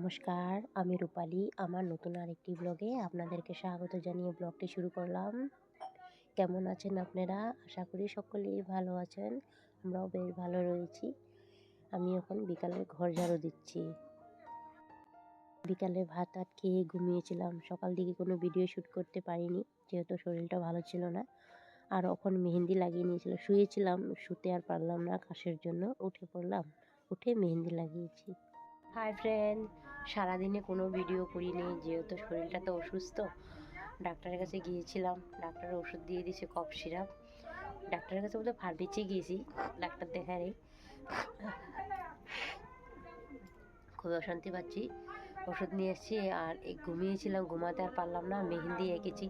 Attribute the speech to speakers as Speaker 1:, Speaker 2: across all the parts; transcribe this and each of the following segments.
Speaker 1: নমস্কার, আমি রূপালী। আমার নতুন আরেকটি ব্লগে আপনাদেরকে স্বাগত জানিয়ে ব্লগটি শুরু করলাম। কেমন আছেন আপনারা? আশা করি সকলেই ভালো আছেন। আমরাও বেশ ভালো রয়েছি। আমি এখন বিকালে ঘর ঝাড়ু দিচ্ছি। বিকালে ভাত টাত খেয়ে ঘুমিয়েছিলাম। সকাল দিকে কোনো ভিডিও শ্যুট করতে পারিনি, যেহেতু শরীরটা ভালো ছিল না। আর এখন মেহেন্দি লাগিয়ে নিয়েছিল। শুয়েছিলাম, শুতে আর পারলাম না কাশের জন্য। উঠে পড়লাম, উঠে মেহেন্দি লাগিয়েছি। হাই ফ্রেন্ড সারাদিনে কোনো ভিডিও করিনি, যেহেতু শরীরটা তো অসুস্থ। ডাক্তারের কাছে গিয়েছিলাম, ডাক্তার ওষুধ দিয়ে দিয়েছে কফ সিরাপ। ডাক্তারের কাছে বলতে ফার্মেসি গিয়েছি, ডাক্তার দেখারে খুব অশান্তি পাচ্ছি। ওষুধ নিয়ে এসেছি, আর ঘুমিয়েছিলাম, ঘুমাতে আর পারলাম না, মেহেন্দি এঁকেছি।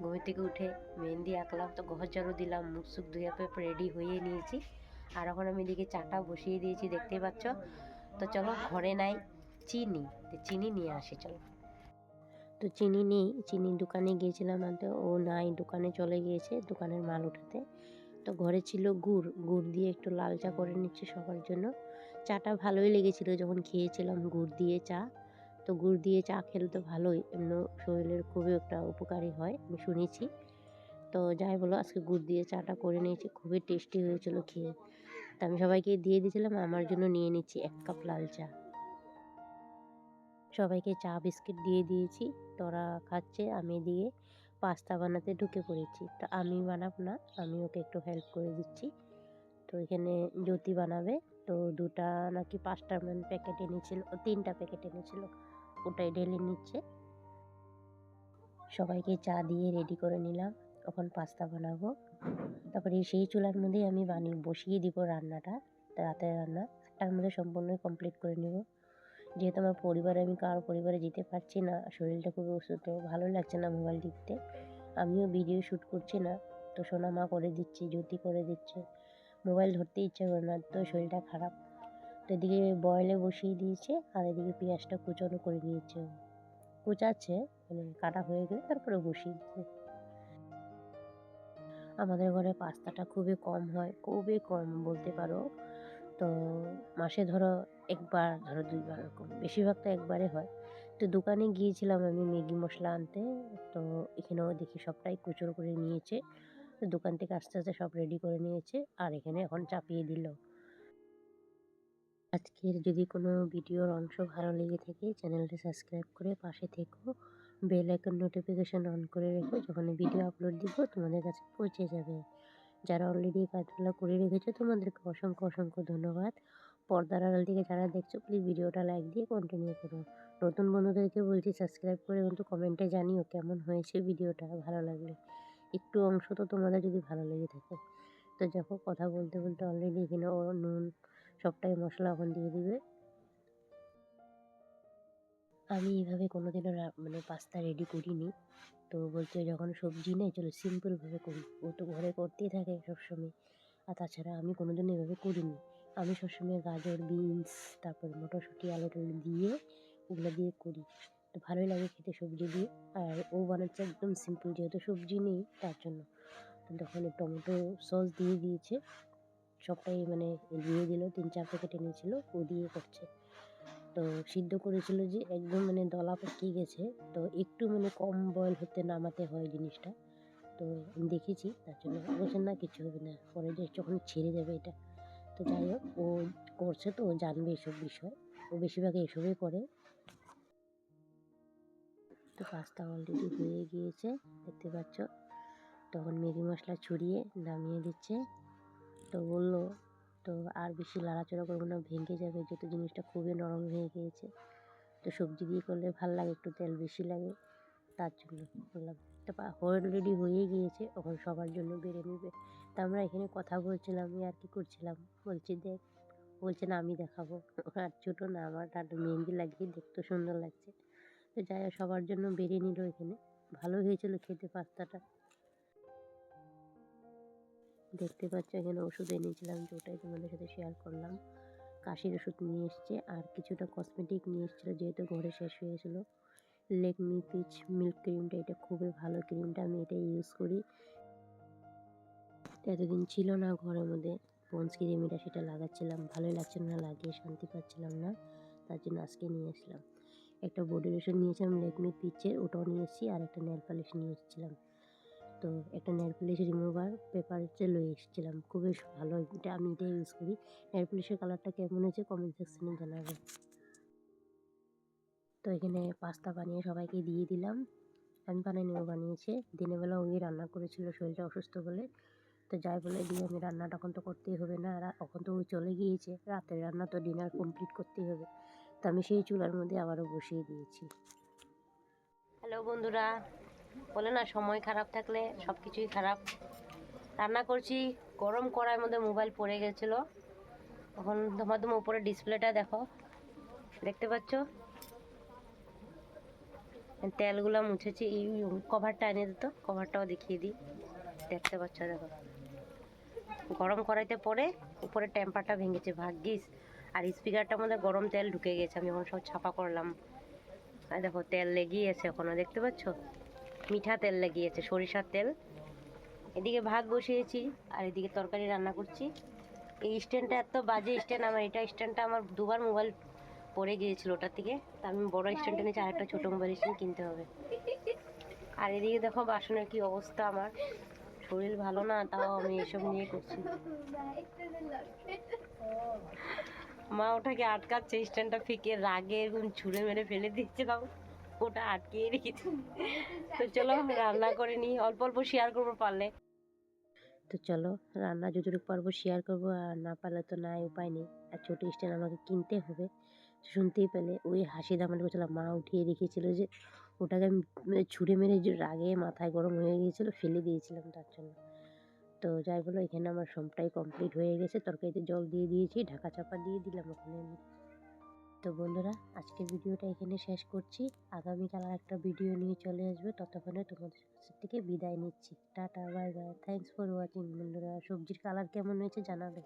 Speaker 1: ঘুমের থেকে উঠে মেহেন্দি আঁকলাম, তো ঘর ঝাড়ু দিলাম, মুখ সুখ ধুয়ে রেডি হয়ে নিয়েছি। আর এখন আমি এদিকে চাটা বসিয়ে দিয়েছি, দেখতেই পাচ্ছ? তো চলো ঘরে নাই, চিনি, তো চিনি নিয়ে আসি, চলো। তো চিনি নেই চিনি দোকানে গিয়েছিলাম আনতে, ও নাই, দোকানে চলে গিয়েছে, দোকানের মাল উঠাতে তো ঘরে ছিল গুড় গুড় দিয়ে একটু লাল চা করে নিচ্ছে সবার জন্য। চাটা ভালোই লেগেছিল, যখন খেয়েছিলাম গুড় দিয়ে চা। তো গুড় দিয়ে চা খেলে তো ভালোই, এমনি শরীরের খুবই একটা উপকারী হয়, আমি শুনেছি। তো যাই বলো, আজকে গুড় দিয়ে চাটা করে নিয়েছি, খুবই টেস্টি হয়েছিল খেয়ে। তো আমি সবাইকে দিয়ে দিয়েছিলাম, আমার জন্য নিয়ে নিচ্ছি এক কাপ লাল চা। সবাইকে চা বিস্কিট দিয়ে দিয়েছি তোরা খাচ্ছে, আমি দিয়ে পাস্তা বানাতে ঢুকে পড়েছি। তো আমি বানাবো না, আমি ওকে একটু হেল্প করে দিচ্ছি। তো এখানে জ্যোতি বানাবে, তো দুটা নাকি পাঁচটা প্যাকেট এনেছিল, তিনটা প্যাকেট এনেছিল, ওটাই ঢেলে নিচ্ছে। সবাইকে চা দিয়ে রেডি করে নিলাম তখন পাস্তা বানাবো। তারপরে সেই চুলার মধ্যেই আমি বানিয়ে বসিয়ে দিব রান্নাটা রাতের রান্না। আটটার মধ্যে সম্পূর্ণই কমপ্লিট করে নেব। যেহেতু আমার পরিবারে আমি কারও পরিবারে যেতে পারছি না, শরীরটা খুবই অসুস্থ, ভালো লাগছে না মোবাইল টিপতে আমিও ভিডিও শ্যুট করছি না, তো সোনা মা করে দিচ্ছে, জ্যোতি করে দিচ্ছে। মোবাইল ধরতে ইচ্ছে করে না, তো শরীরটা খারাপ। তো এদিকে বয়েলে বসিয়ে দিয়েছে, আর এদিকে পেঁয়াজটা কুচানো করে নিয়েছে। কুচাচ্ছে মানে কাটা হয়ে গেলে তারপরে বসিয়ে দিচ্ছে। আমাদের ঘরে পাস্তাটা খুবই কম হয়, খুবই কম বলতে পারো। তো মাসে ধরো একবার, ধরো দুইবার এরকম বেশিরভাগ তো একবারে হয়। তো দোকানে গিয়েছিলাম আমি ম্যাগি মশলা আনতে, তো এখানেও দেখি সবটাই কুচোর করে নিয়েছে। তো দোকান থেকে আস্তে আস্তে সব রেডি করে নিয়েছে, আর এখানে এখন চাপিয়ে দিল। আজকের যদি কোনো ভিডিওর অংশ ভালো লেগে থাকে, চ্যানেলটি সাবস্ক্রাইব করে পাশে থেকো। বেল আইকন নোটিফিকেশান অন করে রেখো যখন ভিডিও আপলোড দিব, তোমাদের কাছে পৌঁছে যাবে। যারা অলরেডি কাজগুলো করে রেখেছো, তোমাদেরকে অসংখ্য অসংখ্য ধন্যবাদ। পর্দার আড়াল থেকে যারা দেখছ প্লিজ ভিডিওটা লাইক দিয়ে কন্টিনিউ করো। নতুন বন্ধুদেরকে বলছি সাবস্ক্রাইব করে কিন্তু কমেন্টে জানিও কেমন হয়েছে ভিডিওটা ভালো লাগলে। একটু অংশ তো তোমাদের যদি ভালো লেগে থাকে। তো দেখো কথা বলতে বলতে অলরেডি এখানে ও, নুন, সবটাই মশলা এখন দিয়ে দিবে। আমি এইভাবে কোনোদিনও মানে পাস্তা রেডি করিনি। তো বলছে যখন সবজি নেই, চলো সিম্পলভাবে করি। ও তো ঘরে করতেই থাকে সবসময়। আর তাছাড়া আমি কোনোদিনও এভাবে করিনি। আমি সবসময় গাজর বিনস তারপর মটরশুঁটি, আলু টালু দিয়ে ওগুলো দিয়ে করি। তো ভালোই লাগে খেতে সবজি দিয়ে। আর ও বানাচ্ছে একদম সিম্পল যেহেতু সবজি নেই, তার জন্য। তখন টমেটো সস দিয়ে দিয়েছে। সবটাই মানে দিয়ে দিল, তিন চার প্যাকেট এনেছিল, ও দিয়ে করছে। তো সিদ্ধ করেছিল যে একদম মানে দলা পাকিয়ে গেছে। তো একটু মানে কম বয়ল হতে নামাতে হয় জিনিসটা। তো দেখেছি, তার জন্য বলছেন না, কিছু হবে না। পরে যখন ছেড়ে যাবে এটা। তো যাই হোক, ও করছে তো, ও জানবে এসব বিষয়। ও বেশিরভাগ এসবই করে। তো পাস্তা অলরেডি হয়ে গিয়েছে, দেখতে পাচ্ছ। তখন ম্যাগি মশলা ছড়িয়ে নামিয়ে দিচ্ছে। তো বলল তো আর বেশি লাড়াচড়া করব না, ভেঙে যাবে। যেহেতু জিনিসটা খুবই নরম হয়ে গিয়েছে, তো সবজি দিয়ে করলে ভালো লাগে, একটু তেল বেশি লাগে, তার জন্য বললাম, তো অলরেডি হয়ে গিয়েছে, এখন সবার জন্য বেড়ে নেবে। তা আমরা এখানে কথা বলছিলাম আর কি করছিলাম? বলছি, দেখ। বলছে, না, আমি দেখাবো। আর ছোটো না, আমার আর মেহেন্দি লাগিয়ে দেখতে সুন্দর লাগছে। তো যাই সবার জন্য বেড়ে নিল এখানে। ভালো হয়েছিল খেতে পাস্তাটা। দেখতে পাচ্ছ, এখানে ওষুধ এনেছিলাম যে ওটাই তোমাদের সাথে শেয়ার করলাম। কাশির ওষুধ নিয়ে এসছে আর কিছুটা কসমেটিক নিয়ে এসেছিল যেহেতু ঘরে শেষ হয়ে গেছিল। লেকমি পিচ মিল্ক ক্রিমটা এটা খুবই ভালো ক্রিমটা আমি এটা ইউজ করি। এতদিন ছিল না ঘরের মধ্যে পন্স ক্রিম এটা সেটা লাগাচ্ছিলাম, ভালোই লাগছিল না, লাগিয়ে শান্তি পাচ্ছিলাম না, তার জন্য আজকে নিয়ে আসলাম। একটা বডি লোশন নিয়েছিলাম লেকমি পিচের ওটাও নিয়ে এসেছি, আর একটা নেল পালিশ নিয়ে এসেছিলাম। তো একটা নেল পালিশ রিমুভার পেপার হচ্ছে লয়ে এসেছিলাম। খুবই ভালো এটা আমি এটাই ইউজ করি। নেল পালিশের কালারটা কেমন হয়েছে কমেন্ট সেকশনে জানাবে। তো এখানে পাস্তা বানিয়ে সবাইকে দিয়ে দিলাম। আমি বানাইনি ও বানিয়েছে। দিনের বেলা ওই রান্না করেছিল, শরীরটা অসুস্থ বলে। তো যাই বলে দিয়ে আমি রান্নাটা এখন তো করতেই হবে না। এখন তো চলে গিয়েছে। রাতের রান্না তো ডিনার কমপ্লিট করতেই হবে। তো আমি সেই চুলার মধ্যে আবারও বসিয়ে দিয়েছি। হ্যালো বন্ধুরা। বলে না, সময় খারাপ থাকলে সব কিছুই খারাপ। রান্না করছি, গরম কড়াইয়ের মধ্যে মোবাইল পড়ে গেছিল। তখন তোমার তোমার উপরে ডিসপ্লেটা দেখো। দেখতে পাচ্ছ? তেলগুলো মুছেছি কভারটা এনে দিত কভারটাও দেখিয়ে দিই। দেখতে পাচ্ছ, দেখো। গরম কড়াইতে পরে উপরে টেম্পারটা ভেঙেছে, ভাগ্যিস। আর স্পিকারটার মধ্যে গরম তেল ঢুকে গেছে, আমি এখন সব ছাপা করলাম। আর দেখো, তেল লেগেই আছে এখনও, দেখতে পাচ্ছ? মিঠা তেল লেগিয়েছে, সরিষার তেল। এদিকে ভাত বসিয়েছি, আর এদিকে তরকারি রান্না করছি। এই স্ট্যান্ডটা এত বাজে স্ট্যান্ড, আমার এটা স্ট্যান্ডটা আমার দুবার মোবাইল পড়ে গিয়েছিল ওটার থেকে। তা আমি বড় স্ট্যান্ডটা নিয়েছি, আরেকটা ছোটো মোবাইল স্ট্যান্ড কিনতে হবে। আর এদিকে দেখো বাসনের কি অবস্থা আমার। শরীর ভালো না, তাও আমি এসব নিয়ে করছি। মা ওটাকে আটকাচ্ছে, স্ট্যান্ডটা ফিকে রাগে এরকম ছুঁড়ে মেরে ফেলে দিচ্ছে তাও ওটা আটকে রেখেছে। তো চলো, রান্না করে নিই। অল্প অল্প শেয়ার করব পারলে। তো চলো, রান্না যতটুকু পারব শেয়ার করব, আর না পারলে তো নাই, উপায় নেই। আর ছোটো স্ট্যান্ড আমাকে কিনতে হবে। শুনতেই পেলে, ওই হাসি দামানি করছিলাম মা উঠিয়ে রেখেছিল যে, ওটাকে আমি ছুঁড়ে মেরে রাগে মাথায় গরম হয়ে গিয়েছিল, ফেলে দিয়েছিলাম তার জন্য। তো যাই বলো, এখানে আমার সবটাই কমপ্লিট হয়ে গেছে। তরকারিতে জল দিয়ে দিয়েছি, ঢাকা চাপা দিয়ে দিলাম ওখানে আমি। তো বন্ধুরা আজকে ভিডিওটা এখানে শেষ করছি। আগামীকাল আর একটা ভিডিও নিয়ে চলে আসবে। ততক্ষণে তোমাদের কাছ থেকে বিদায় নিচ্ছি। Tata, bye bye. Thanks for watching বন্ধুরা। সবজির কালার কেমন হয়েছে জানাবে।